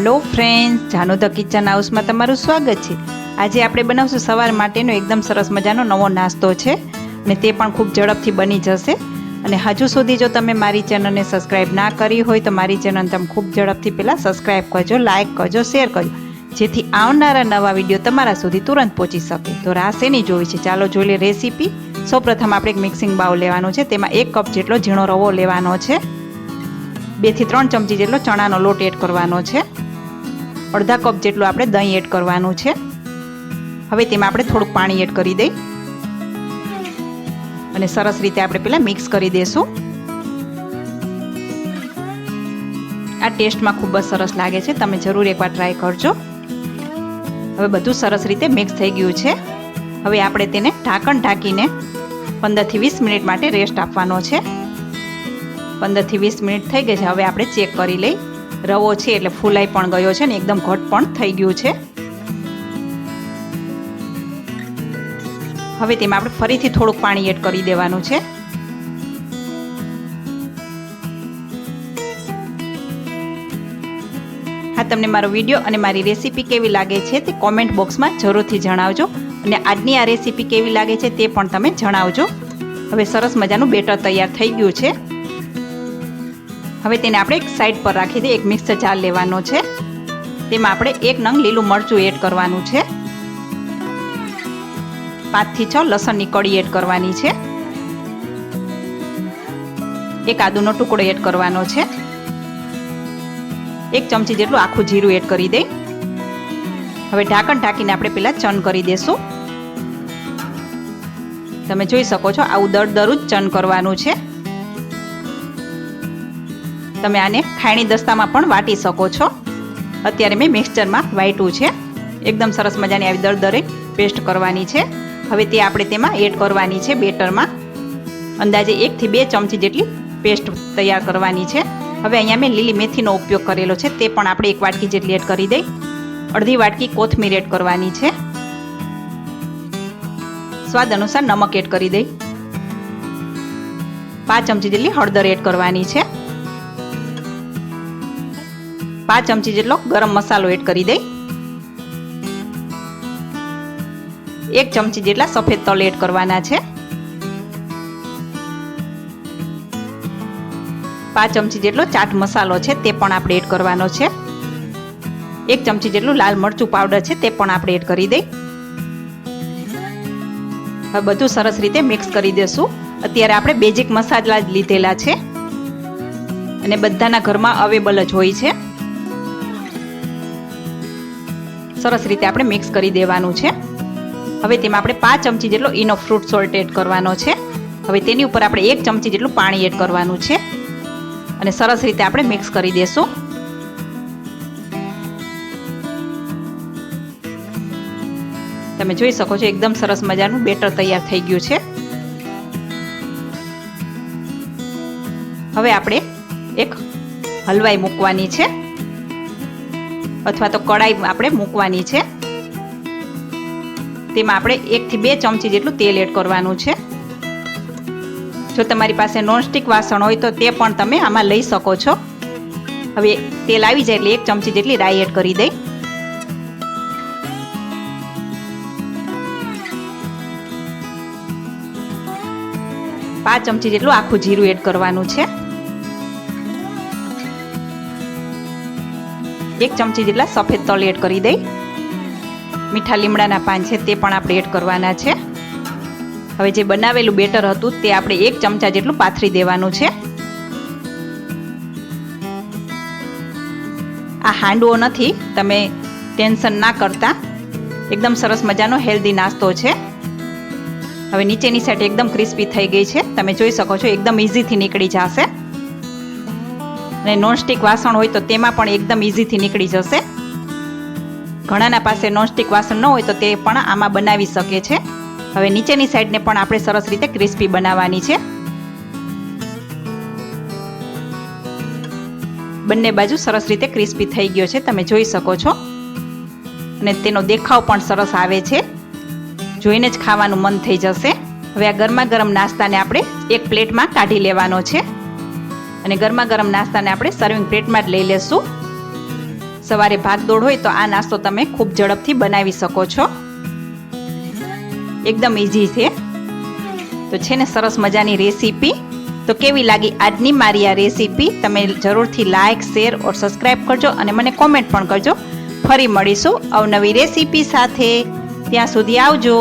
Hello friends Janu the kitchen હાઉસમાં તમારું સ્વાગત છે. આજે આપણે બનાવશું સવાર માટેનો એકદમ સરસ મજાનો નવો નાસ્તો છે અને તે પણ ખૂબ ઝડપથી બની જશે. અને હજુ સુધી જો તમે મારી ચેનલને સબસ્ક્રાઈબ ના કરી હોય તો મારી ચેનલ તમે ખૂબ ઝડપથી પહેલાં સબસ્ક્રાઈબ કરજો, લાઇક કરજો, શેર કરજો. જેથી આવનારા નવા વીડિયો તમારા સુધી તુરંત પહોંચી શકે. તો રાસ એની જોવી છે. ચાલો જોઈ લે રેસીપી. સૌપ્રથમ આપણે એક મિક્સિંગ બાઉલ લેવાનો છે. તેમાં એક કપ જેટલો ઝીણો રવો લેવાનો છે. બેથી ત્રણ ચમચી જેટલો ચણાનો લોટ એડ કરવાનો છે. અડધા કપ જેટલું આપણે દહીં એડ કરવાનું છે. હવે તેમાં આપણે થોડુંક પાણી એડ કરી દઈ. અને સરસ રીતે આપણે પહેલાં મિક્સ કરી દઈશું આ ટેસ્ટમાં ખૂબ જ સરસ લાગે છે. તમે જરૂર એકવાર ટ્રાય કરજો. હવે બધું સરસ રીતે મિક્સ થઈ ગયું છે. હવે આપણે તેને ઢાંકણ ઢાંકીને પંદરથી વીસ મિનિટ માટે રેસ્ટ આપવાનો છે. પંદરથી વીસ મિનિટ થઈ ગઈ છે. હવે આપણે ચેક કરી લઈ. રવો છે એટલે ફૂલાઈ પણ ગયો છે ને એકદમ ઘટ પણ થઈ ગયું છે. હવે તેમાં આપણે ફરીથી થોડુંક પાણી એડ કરી દેવાનું છે. હા, તમને મારો વીડિયો અને મારી રેસીપી કેવી લાગે છે તે કોમેન્ટ બોક્સમાં જરૂરથી જણાવજો અને આજની આ રેસીપી કેવી લાગે છે તે પણ તમે જણાવજો. હવે સરસ મજાનું બેટર તૈયાર થઈ ગયું છે. હવે તેને આપણે એક સાઈડ પર રાખી દઈએ. એક મિક્સર જાર લેવાનો છે. તેમાં આપણે એક નંગ લીલું મરચું એડ કરવાનું છે. પાંચથી છ લસણની કળી એડ કરવાની છે. એક આદુનો ટુકડો એડ કરવાનો છે. એક ચમચી જેટલું આખું જીરું એડ કરી દઈ. હવે ઢાંકણ ઢાંકીને આપણે પહેલાં ચન કરી દેશું. તમે જોઈ શકો છો આવું દર દરું જ ચન કરવાનું છે. તમે આને ખાયણી દસ્તામાં પણ વાટી શકો છો. અત્યારે મેં મિક્સચરમાં વાટ્યું છે. એકદમ સરસ મજાની આવી દરદરે પેસ્ટ કરવાની છે. હવે તે આપણે તેમાં એડ કરવાની છે બેટરમાં. અંદાજે એકથી બે ચમચી જેટલી પેસ્ટ તૈયાર કરવાની છે. હવે અહીંયા મેં લીલી મેથીનો ઉપયોગ કરેલો છે. તે પણ આપણે એક વાટકી જેટલી એડ કરી દઈ. અડધી વાટકી કોથમીર એડ કરવાની છે. સ્વાદ અનુસાર નમક એડ કરી દઈ. પાંચ ચમચી જેટલી હળદર એડ કરવાની છે. પાંચ ચમચી જેટલો ગરમ મસાલો એડ કરી દઈ. એક ચમચી જેટલા સફેદ તલ એડ કરવાના છે. પાંચ ચમચી જેટલો ચાટ મસાલો છે તે પણ આપણે એડ કરવાનો છે. એક ચમચી જેટલું લાલ મરચું પાવડર છે તે પણ આપણે એડ કરી દઈ. હવે બધું સરસ રીતે મિક્સ કરી દેશું. અત્યારે આપણે બેઝિક મસાલા જ લીધેલા છે. અને બધાના ઘરમાં અવેલેબલ જ હોય છે. સરસ રીતે આપણે મિક્સ કરી દેવાનું છે. હવે તેમાં આપણે પાંચ ચમચી જેટલો ઈનો ફ્રૂટ સોલ્ટ એડ કરવાનો છે. હવે તેની ઉપર આપણે એક ચમચી જેટલું પાણી એડ કરવાનું છે. અને સરસ રીતે આપણે મિક્સ કરી દેશું. તમે જોઈ શકો છો એકદમ સરસ મજાનું બેટર તૈયાર થઈ ગયું છે. હવે આપણે એક હલવાઈ મૂકવાની છે. અથવા તો કડાઈ આપણે મૂકવાની છે. તેમાં આપણે એકથી બે ચમચી જેટલું તેલ એડ કરવાનું છે. જો તમારી પાસે નોનસ્ટિક વાસણ હોય તો તે પણ તમે આમાં લઈ શકો છો. હવે તેલ આવી જાય એટલે એક ચમચી જેટલી રાઈ એડ કરી દઈ. પાંચ ચમચી જેટલું આખું જીરું એડ કરવાનું છે. એક ચમચી જેટલા સફેદ તલ એડ કરી દઈ. મીઠા લીમડાના પાન છે તે પણ આપણે એડ કરવાના છે. હવે જે બનાવેલું બેટર હતું તે આપણે એક ચમચા જેટલું પાથરી દેવાનું છે. આ હાંડવો નથી, તમે ટેન્શન ના કરતા. એકદમ સરસ મજાનો હેલ્ધી નાસ્તો છે. હવે નીચેની સાઈડ એકદમ ક્રિસ્પી થઈ ગઈ છે. તમે જોઈ શકો છો, એકદમ ઇઝીથી નીકળી જશે. અને નોનસ્ટિક વાસણ હોય તો તેમાં પણ એકદમ ઇઝીથી નીકળી જશે. ઘણાના પાસે નોનસ્ટિક વાસણ ન હોય તો તે પણ આમાં બનાવી શકે છે. હવે નીચેની સાઈડને પણ આપણે સરસ રીતે ક્રિસ્પી બનાવવાની છે. બંને બાજુ સરસ રીતે ક્રિસ્પી થઈ ગયો છે, તમે જોઈ શકો છો. અને તેનો દેખાવ પણ સરસ આવે છે. જોઈને જ ખાવાનું મન થઈ જશે. હવે આ ગરમા ગરમ નાસ્તાને આપણે એક પ્લેટમાં કાઢી લેવાનો છે. અને ગરમા ગરમ નાસ્તાને આપણે સર્વિંગ પ્લેટમાં જ લઈ લેશું. સવારે ભાગદોડ હોય તો આ નાસ્તો તમે ખૂબ ઝડપથી બનાવી શકો છો. એકદમ ઇઝી છે. તો છે ને સરસ મજાની રેસીપી તો કેવી લાગી આજની મારી આ રેસીપી તમે જરૂરથી લાઇક શેર ઓર સબસ્ક્રાઈબ કરજો અને મને કોમેન્ટ પણ કરજો. ફરી મળીશું અવનવી રેસીપી સાથે. ત્યાં સુધી આવજો.